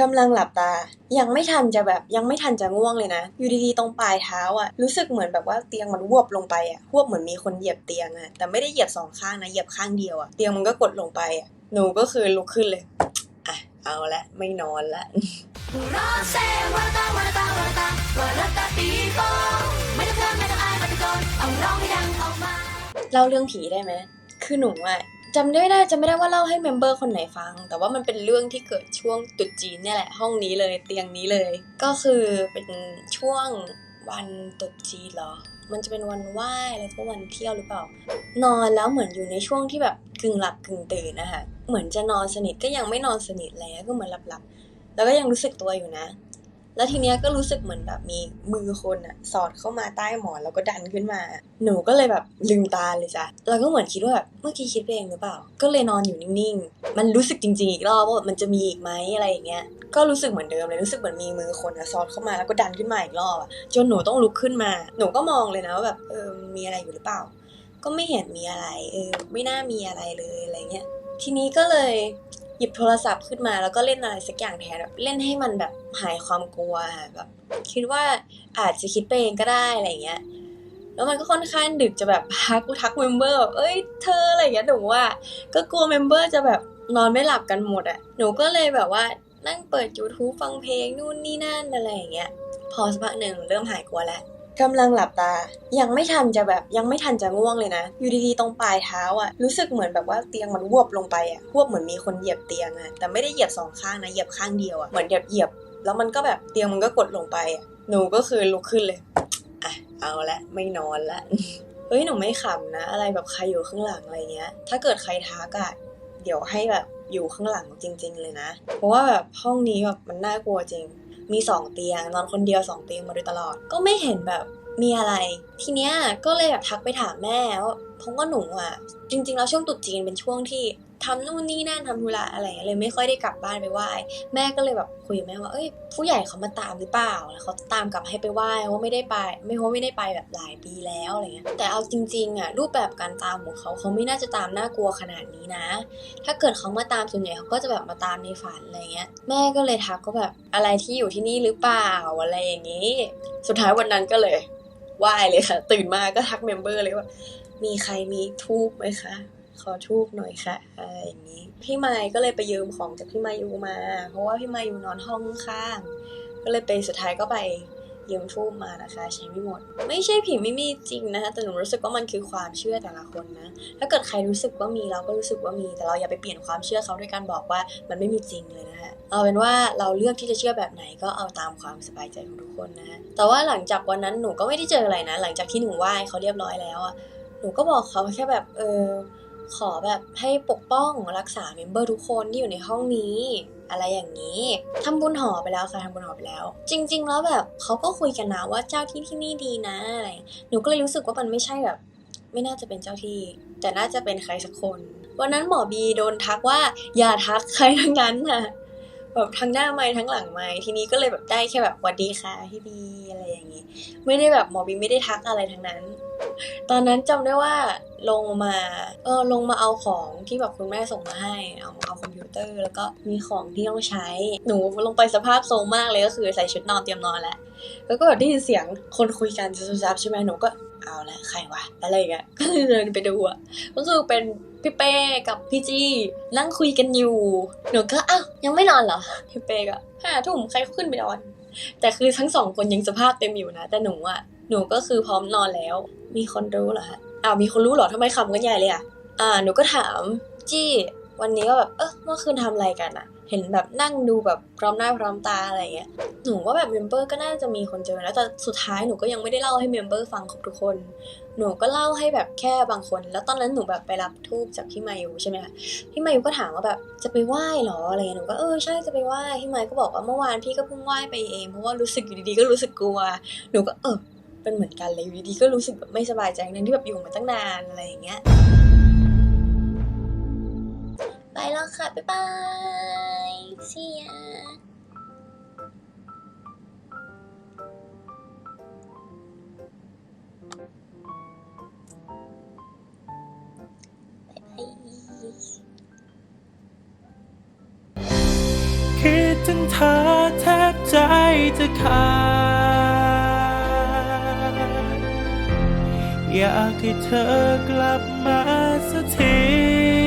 กำลังหลับตา ยังไม่ทันจะแบบยังไม่ทันจะง่วงเลยนะ อยู่ดีๆ ตรงปลายเท้าอะรู้สึกเหมือนแบบว่าเตียงมันวบลงไปอะวบเหมือนมีคนเหยียบเตียงอะแต่ไม่ได้เหยียบสองข้างนะ เหยียบข้างเดียวอะเตียงมันก็กดลงไปอะหนูก็คือลุกขึ้นเลยอะเอาละไม่นอนละรอเซวาตาวาตาวาตาวาตาปีโป้ไม่ต้องเขินไม่ต้องอายมาตะโกนเอาร้องให้ดังออกมาเล่าเรื่องผีได้ไหมคือหนูอะ จำได้ไม่ได้จำไม่ได้ว่าเล่าให้เมมเบอร์คนไหนฟัง แต่ว่ามันเป็นเรื่องที่เกิดช่วงตรุษจีนเนี่ยแหละ ห้องนี้เลยเตียงนี้เลย ก็คือเป็นช่วงวันตรุษจีนเหรอ มันจะเป็นวันไหว้แล้วก็วันเที่ยวหรือเปล่า นอนแล้วเหมือนอยู่ในช่วงที่แบบกึ่งหลับกึ่งตื่นนะคะเหมือนจะนอนสนิทก็ยังไม่นอนสนิทแล้วก็เหมือนหลับๆแล้วก็ยังรู้สึกตัวอยู่นะ แล้วทีเนี้ยก็รู้สึกเหมือนแบบมีมือคนอะสอดเข้ามาใต้หมอนแล้วก็ดันขึ้นมา หนูก็เลยแบบลืมตาเลยจ้ะแล้วก็เหมือนคิดว่าแบบเมื่อกี้คิดไปเองหรือเปล่า ก็เลยนอนอยู่นิ่งๆ มันรู้สึกจริงๆอีกรอบว่ามันจะมีอีกไหมอะไรอย่างเงี้ย ก็รู้สึกเหมือนเดิมเลยรู้สึกเหมือนมีมือคนอะสอดเข้ามาแล้วก็ดันขึ้นมาอีกรอบอะจนหนูต้องลุกขึ้นมา หนูก็มองเลยนะว่าแบบเออมีอะไรอยู่หรือเปล่า ก็ไม่เห็นมีอะไรเออไม่น่ามีอะไรเลยอะไรเงี้ยทีนี้ก็เลย หยิบโทรศัพท์ขึ้นมาแล้วก็เล่นอะไรสักอย่างแทนแบบเล่นให้มันแบบหายความกลัวแบบคิดว่าอาจจะคิดไปเองก็ได้อะไรเงี้ยแล้วมันก็ค่อนข้างดึกจะแบบทักทักเมมเบอร์แบบเอ้ยเธออะไรเงี้ยหนูว่า ก็กลัวเมมเบอร์จะแบบนอนไม่หลับกันหมดอะหนูก็เลยแบบว่านั่งเปิด YouTube ฟังเพลงนู่นนี่นั่นอะไรอย่างเงี้ยพอสักพักหนึ่งเริ่มหายกลัวแล้ว กำลังหลับตา ยังไม่ทันจะแบบยังไม่ทันจะง่วงเลยนะ อยู่ดีๆ ตรงปลายเท้าอะรู้สึกเหมือนแบบว่าเตียงมันวบลงไปอะวบเหมือนมีคนเหยียบเตียงอะแต่ไม่ได้เหยียบสองข้างนะเหยียบข้างเดียวอะเหมือนเหยียบเหยียบแล้วมันก็แบบเตียงมันก็กดลงไปอะหนูก็คือลุกขึ้นเลยอะเอาละไม่นอนละเฮ้ยหนูไม่ขำนะ อะไรแบบใครอยู่ข้างหลังอะไรเงี้ย ถ้าเกิดใครทักอะเดี๋ยวให้แบบอยู่ข้างหลังจริง ๆ เลยนะ เพราะว่าแบบห้องนี้แบบมันน่ากลัวจริง มีสองเตียงนอนคนเดียวสองเตียงมาโดยตลอด ก็ไม่เห็นแบบมีอะไร ทีเนี้ยก็เลยแบบทักไปถามแม่ว่าเพราะว่าหนูอะ จริง ๆ แล้วช่วงตรุษจีนเป็นช่วงที่ ทำนู่นนี่นั่นทำธุระอะไรเงี้ยเลยไม่ค่อยได้กลับบ้านไปไหว้แม่ก็เลยแบบคุยกับแม่ว่าเอ้ยผู้ใหญ่เขามาตามหรือเปล่าแล้วเขาตามกลับให้ไปไหว้ว่าไม่ได้ไป ไม่เพราไม่ได้ไปแบบหลายปีแล้วอะไรเงี้ยแต่เอาจริงๆอะรูปแบบการตามของเขาเขาไม่น่าจะตามน่ากลัวขนาดนี้นะ ถ้าเกิดเขามาตามส่วนใหญ่เขาก็จะแบบมาตามในฝันอะไรเงี้ยแม่ก็เลยทักก็แบบอะไรที่อยู่ที่นี่หรือเปล่าอะไรอย่างนี้ สุดท้ายวันนั้นก็เลยไหว้เลยค่ะ ตื่นมาก็ทักเมมเบอร์เลยว่ามีใครมีทูบไหมคะ ขอทูบหน่อยค่ะอะไรอย่างนี้ พี่ไมค์ก็เลยไปยืมของจากพี่มายูมา เพราะว่าพี่มายูนอนห้องข้าง ก็เลยไปสุดท้ายก็ไปยืมทูบมานะคะ ใช้ไม่หมด ไม่ใช่ผีไม่มีจริงนะคะแต่หนูรู้สึกว่ามันคือความเชื่อแต่ละคนนะ ถ้าเกิดใครรู้สึกว่ามีเราก็รู้สึกว่ามี แต่เราอย่าไปเปลี่ยนความเชื่อเขาด้วยการบอกว่ามันไม่มีจริงเลยนะคะเอาเป็นว่าเราเลือกที่จะเชื่อแบบไหนก็เอาตามความสบายใจของทุกคนนะแต่ว่าหลังจากวันนั้นหนูก็ไม่ได้เจออะไรนะ หลังจากที่หนูไหว้เขาเรียบร้อยแล้วอะหนูก็บอกเขาแค่แบบเออ ขอแบบให้ปกป้องรักษาเมมเบอร์ทุกคนที่อยู่ในห้องนี้ อะไรอย่างนี้ทำบุญหอไปแล้วค่ะทำบุญหอไปแล้ว จริง ๆ แล้วแบบเขาก็คุยกันนะว่าเจ้าที่ที่นี่ดีนะอะไรหนูก็เลยรู้สึกว่ามันไม่ใช่แบบ ไม่น่าจะเป็นเจ้าที่ แต่น่าจะเป็นใครสักคนวันนั้นหมอบีโดนทักว่าอย่าทักใครทั้งนั้นน่ะแบบทั้งหน้าไม้ทั้งหลังไม้ทีนี้ก็เลยแบบได้แค่แบบหวัดดีค่ะพี่บีอะไรอย่างนี้ ไม่ได้แบบหมอบีไม่ได้ทักอะไรทั้งนั้น ตอนนั้นจำได้ว่าลงมา เออลงมาเอาของที่แบบคุณแม่ส่งมาให้ เอาเอาคอมพิวเตอร์ แล้วก็มีของที่ต้องใช้ หนูลงไปสภาพโซมมากเลยก็คือใส่ชุดนอนเตรียมนอนแล้วแล้วก็แบบได้ยินเสียงคนคุยกันซับๆใช่ไหมหนูก็เอาละใครวะอะไรอย่างเงี้ยก็เลยเดินไปดูอะก็คือเป็นพี่เป้กับพี่จี้นั่งคุยกันอยู่ หนูก็อ้าวยังไม่นอนเหรอพี่เป้ก็ห้าทุ่มใครขึ้นไปนอน แต่คือทั้งสองคนยังสภาพเต็มอยู่นะ แต่หนูอะหนูก็คือพร้อมนอนแล้ว มีคนรู้เหรอฮะอ้าวมีคนรู้เหรอทำไมคำกันใหญ่เลยอะอ่าหนูก็ถามจี้วันนี้ก็แบบเออเมื่อคืนทำอะไรกันอะเห็นแบบนั่งดูแบบพร้อมหน้าพร้อมตาอะไรเงี้ยหนูว่าแบบเมมเบอร์ก็น่าจะมีคนเจอแล้วแต่สุดท้ายหนูก็ยังไม่ได้เล่าให้เมมเบอร์ฟังครบทุกคน หนูก็เล่าให้แบบแค่บางคน แล้วตอนนั้นหนูแบบไปรับทูบจากพี่มายูใช่ไหมคะพี่มายูก็ถามว่าแบบจะไปไหว้เหรออะไรเงี้ยหนูก็เออใช่จะไปไหว้พี่มายูก็บอกว่าเมื่อวานพี่ก็เพิ่งไหว้ไปเองเพราะว่ารู้สึกอยู่ดีๆก็รู้สึกกลัว หนูก็เออ เป็นเหมือนกันเลยอยู่ดีๆก็รู้สึกแบบไม่สบายใจทั้งที่แบบอยู่มาตั้งนานอะไรอย่างเงี้ย ไปแล้วค่ะ บ๊ายบายเสียคิดถึงเธอแทบใจจะขาด อยากให้เธอกลับมาสักที